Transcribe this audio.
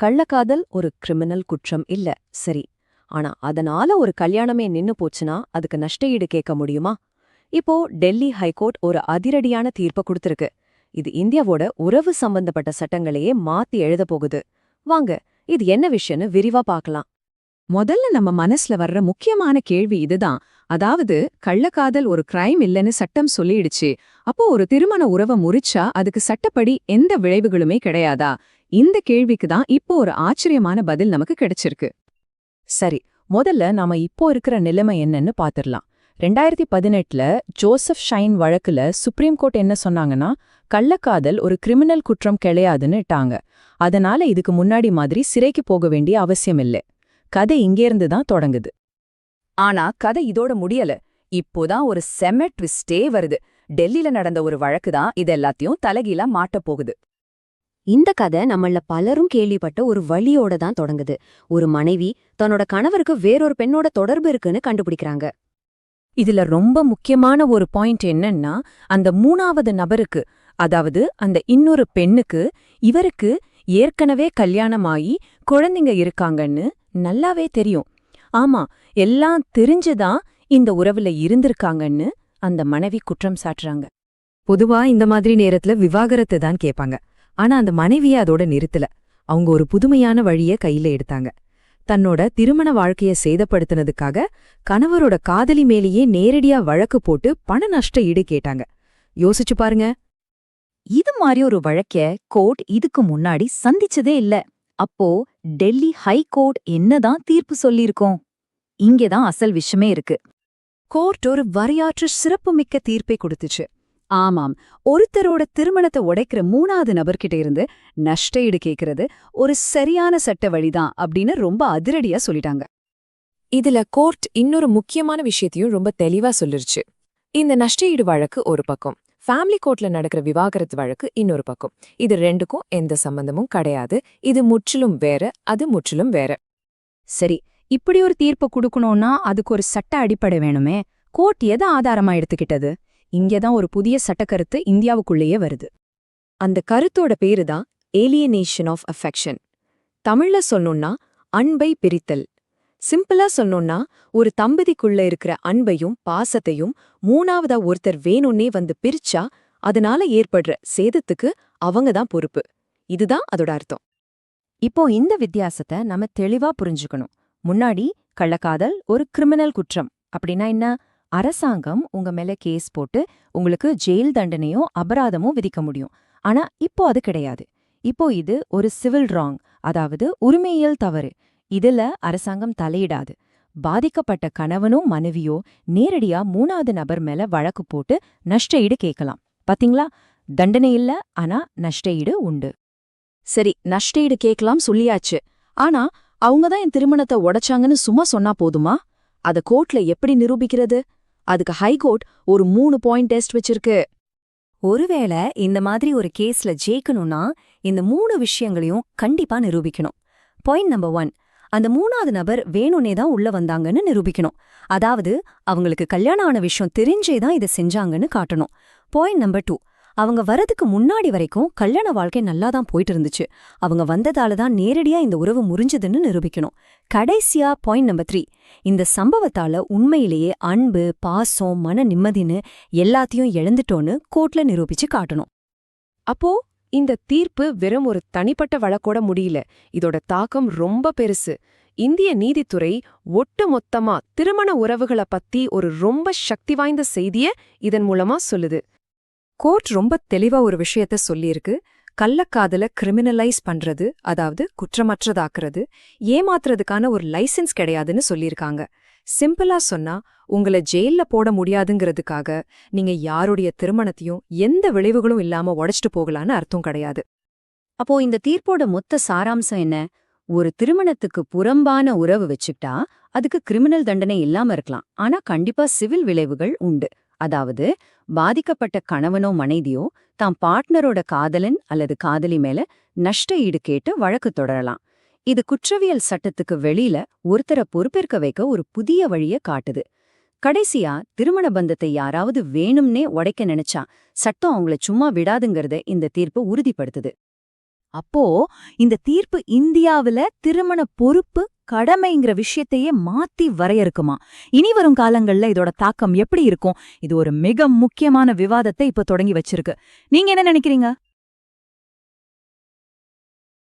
கள்ளக்காதல் ஒரு கிரிமினல் குற்றம் இல்ல சரி. ஆனா அதனால ஒரு கல்யாணமே நின்னு போச்சுன்னா அதுக்கு நஷ்டஈடு கேட்க முடியுமா? இப்போ டெல்லி ஹைகோர்ட் ஒரு அதிரடியான தீர்ப்ப கொடுத்திருக்கு. இது இந்தியாவோட உறவு சம்பந்தப்பட்ட சட்டங்களையே மாத்தி எழுத போகுது. வாங்க இது என்ன விஷயம்னு விரிவா பார்க்கலாம். முதல்ல நம்ம மனசுல வர்ற முக்கியமான கேள்வி இதுதான். அதாவது கள்ளக்காதல் ஒரு கிரைம் இல்லைன்னு சட்டம் சொல்லிடுச்சு. அப்போ ஒரு திருமண உறவை முறிச்சா அதுக்கு சட்டப்படி எந்த விளைவுகளுமே கிடையாதா? இந்த கேள்விக்கு தான் இப்போ ஒரு ஆச்சரியமான பதில் நமக்கு கிடைச்சிருக்கு. சரி முதல்ல நாம இப்போ இருக்கிற நிலைமை என்னன்னு பாத்திரலாம். ரெண்டாயிரத்தி பதினெட்டுல ஜோசப் ஷைன் வழக்குல சுப்ரீம் கோர்ட் என்ன சொன்னாங்கன்னா கள்ளக்காதல் ஒரு கிரிமினல் குற்றம் கிடையாதுன்னு இட்டாங்க. அதனால இதுக்கு முன்னாடி மாதிரி சிறைக்கு போக வேண்டிய அவசியம் இல்லை. கதை இங்கேருந்து தான் தொடங்குது. ஆனா கதை இதோட முடியல. இப்போதான் ஒரு செம ட்விஸ்டே வருது. டெல்லியில நடந்த ஒரு வழக்கு தான் இது எல்லாத்தையும் தலைகீழா மாட்டப் போகுது. இந்த கதை நம்மள பலரும் கேள்விப்பட்ட ஒரு வழியோட தான் தொடங்குது. ஒரு மனைவி தன்னோட கணவருக்கு வேறொரு பெண்ணோட தொடர்பு இருக்குன்னு கண்டுபிடிக்கிறாங்க. இதுல ரொம்ப முக்கியமான ஒரு பாயிண்ட் என்னன்னா அந்த மூணாவது நபருக்கு அதாவது அந்த இன்னொரு பெண்ணுக்கு இவருக்கு ஏற்கனவே கல்யாணமாயி குழந்தைங்க இருக்காங்கன்னு நல்லாவே தெரியும். ஆமா எல்லாம் தெரிஞ்சுதான் இந்த உறவுல இருந்திருக்காங்கன்னு அந்த மனைவி குற்றம் சாட்டுறாங்க. பொதுவா இந்த மாதிரி நேரத்துல விவாகரத்து தான் கேட்பாங்க. ஆனா அந்த மனைவிய அதோட நிறுத்தல. அவங்க ஒரு புதுமையான வழிய கையில எடுத்தாங்க. தன்னோட திருமண வாழ்க்கைய சேதப்படுத்தினதுக்காக கணவரோட காதலி மேலேயே நேரடியா வழக்கு போட்டு பண நஷ்ட ஈடு கேட்டாங்க. யோசிச்சு பாருங்க. இது மாதிரி ஒரு வழக்க கோர்ட் இதுக்கு முன்னாடி சந்திச்சதே இல்ல. அப்போ டெல்லி ஹை கோர்ட் என்னதான் தீர்ப்பு சொல்லியிருக்கோம்? இங்கேதான் அசல் விஷயமே இருக்கு. கோர்ட் ஒரு வரலாற்று சிறப்புமிக்க தீர்ப்பை கொடுத்துச்சு. ஆமாம். ஒருத்தரோட திருமணத்தை உடைக்கிற மூணாவது நபர்கிட்ட இருந்து நஷ்ட ஈடு கேட்கறது ஒரு சரியான சட்ட வழிதான் அப்படின்னு ரொம்ப அதிரடியா சொல்லிட்டாங்க. இதுல கோர்ட் இன்னொரு முக்கியமான விஷயத்தையும் ரொம்ப தெளிவா சொல்லிருச்சு. இந்த நஷ்ட ஈடு வழக்கு ஒரு பக்கம் ஃபேமிலி கோர்ட்ல நடக்கிற விவாகரத்து வழக்கு இன்னொரு பக்கம். இது ரெண்டுக்கும் எந்த சம்பந்தமும் கிடையாது. இது முற்றிலும் வேற அது முற்றிலும் வேற. சரி இப்படி ஒரு தீர்ப்பு கொடுக்கணும்னா அதுக்கு ஒரு சட்ட அடிப்படை வேணுமே. கோர்ட் எதை ஆதாரமா எடுத்துக்கிட்டது? இங்கதான் ஒரு புதிய சட்டக்கருத்து இந்தியாவுக்குள்ளேயே வருது. அந்த கருத்தோட பேரு தான் ஏலியனேஷன் ஆஃப் அஃபெக்ஷன் தமிழ்ல சொன்னோம்னா அன்பை பிரித்தல். சிம்பிளா சொன்னோம்னா ஒரு தம்பதிக்குள்ள இருக்கிற அன்பையும் பாசத்தையும் மூணாவதா ஒருத்தர் வேணும்னே வந்து பிரிச்சா அதனால ஏற்படுற சேதத்துக்கு அவங்க தான் பொறுப்பு. இதுதான் அதோட அர்த்தம். இப்போ இந்த வித்தியாசத்தை நம்ம தெளிவா புரிஞ்சுக்கணும். முன்னாடி கள்ளக்காதல் ஒரு கிரிமினல் குற்றம். அப்படின்னா என்ன? அரசாங்கம் உங்க மேல கேஸ் போட்டு உங்களுக்கு ஜெயில் தண்டனையோ அபராதமோ விதிக்க முடியும். ஆனா இப்போ அது கிடையாது. இப்போ இது ஒரு சிவில் ராங் அதாவது உரிமையியல் தவறு. இதுல அரசாங்கம் தலையிடாது. பாதிக்கப்பட்ட கணவனோ மனைவியோ நேரடியா மூணாவது நபர் மேல வழக்கு போட்டு நஷ்டஈடு கேட்கலாம். பாத்தீங்களா? தண்டனை இல்ல ஆனா நஷ்டஈடு உண்டு. சரி நஷ்டஈடு கேட்கலாம் சொல்லியாச்சு. ஆனா அவங்க தான் என் திருமணத்தை உடைச்சாங்கன்னு சும்மா சொன்னா போதுமா? அத கோர்ட்ல எப்படி நிரூபிக்கிறது? அதுக்கு ஹைகோர்ட் ஒரு மூணு பாயிண்ட் டெஸ்ட் வச்சிருக்கு. ஒருவேளை இந்த மாதிரி ஒரு கேஸ்ல ஜெயிக்கணும்னா இந்த மூணு விஷயங்களையும் கண்டிப்பா நிரூபிக்கணும். பாயிண்ட் நம்பர் ஒன் அந்த மூணாவது நபர் வேணும்னே தான் உள்ள வந்தாங்கன்னு நிரூபிக்கணும். அதாவது அவங்களுக்கு கல்யாணம் ஆன விஷயம் தெரிஞ்சே தான் இதை செஞ்சாங்கன்னு காட்டணும். பாயிண்ட் நம்பர் டூ அவங்க வரதுக்கு முன்னாடி வரைக்கும் கல்யாண வாழ்க்கை நல்லா தான் போயிட்டு இருந்துச்சு அவங்க வந்ததால தான் நேரடியா இந்த உறவு முறிஞ்சதுன்னு நிரூபிக்கணும். கடைசியா பாயிண்ட் நம்பர் த்ரீ இந்த சம்பவத்தால உண்மையிலேயே அன்பு பாசம் மன நிம்மதின்னு எல்லாத்தையும் இழந்துட்டோன்னு கோர்ட்ல நிரூபிச்சு காட்டணும். அப்போ இந்த தீர்ப்பு வெறும் ஒரு தனிப்பட்ட வழக்கோட முடியல. இதோட தாக்கம் ரொம்ப பெருசு. இந்திய நீதித்துறை ஒட்டு மொத்தமா திருமண உறவுகள பத்தி ஒரு ரொம்ப சக்தி வாய்ந்த செய்திய இதன் மூலமா சொல்லுது. கோர்ட் ரொம்ப தெளிவா ஒரு விஷயத்த சொல்லியிருக்கு. கள்ளக்காதல கிரிமினலைஸ் பண்றது அதாவது குற்றமற்றதாக்குறது ஏமாத்துறதுக்கான ஒரு லைசென்ஸ் கிடையாதுன்னு சொல்லியிருக்காங்க. சிம்பிளா சொன்னா உங்களை ஜெயில்ல போட முடியாதுங்கிறதுக்காக நீங்க யாருடைய திருமணத்தையும் எந்த விளைவுகளும் இல்லாம உடைச்சிட்டு போகலான்னு அர்த்தம் கிடையாது. அப்போ இந்த தீர்ப்போட மொத்த சாராம்சம் என்ன? ஒரு திருமணத்துக்கு புறம்பான உறவு வச்சுக்கிட்டா அதுக்கு கிரிமினல் தண்டனை இல்லாம இருக்கலாம். ஆனா கண்டிப்பா சிவில் விளைவுகள் உண்டு. அதாவது பாதிக்கப்பட்ட கணவனோ மனைவியோ தாம் பார்ட்னரோட காதலன் அல்லது காதலி மேல நஷ்ட ஈடு கேட்டு வழக்கு தொடரலாம். இது குற்றவியல் சட்டத்துக்கு வெளியில ஒருத்தரை பொறுப்பேற்க வைக்க ஒரு புதிய வழிய காட்டுது. கடைசியா திருமண பந்தத்தை யாராவது வேணும்னே உடைக்க நினைச்சா சட்டம் அவங்கள சும்மா விடாதுங்கிறத இந்த தீர்ப்பு உறுதிப்படுத்துது. அப்போ இந்த தீர்ப்பு இந்தியாவுல திருமண பொறுப்பு கடமைங்கிற விஷயத்தையே மாத்தி வரையறுக்குமா? இனி வரும் காலங்கள்ல இதோட தாக்கம் எப்படி இருக்கும்? இது ஒரு மிக முக்கியமான விவாதத்தை இப்ப தொடங்கி வச்சிருக்கு. நீங்க என்ன நினைக்கிறீங்க?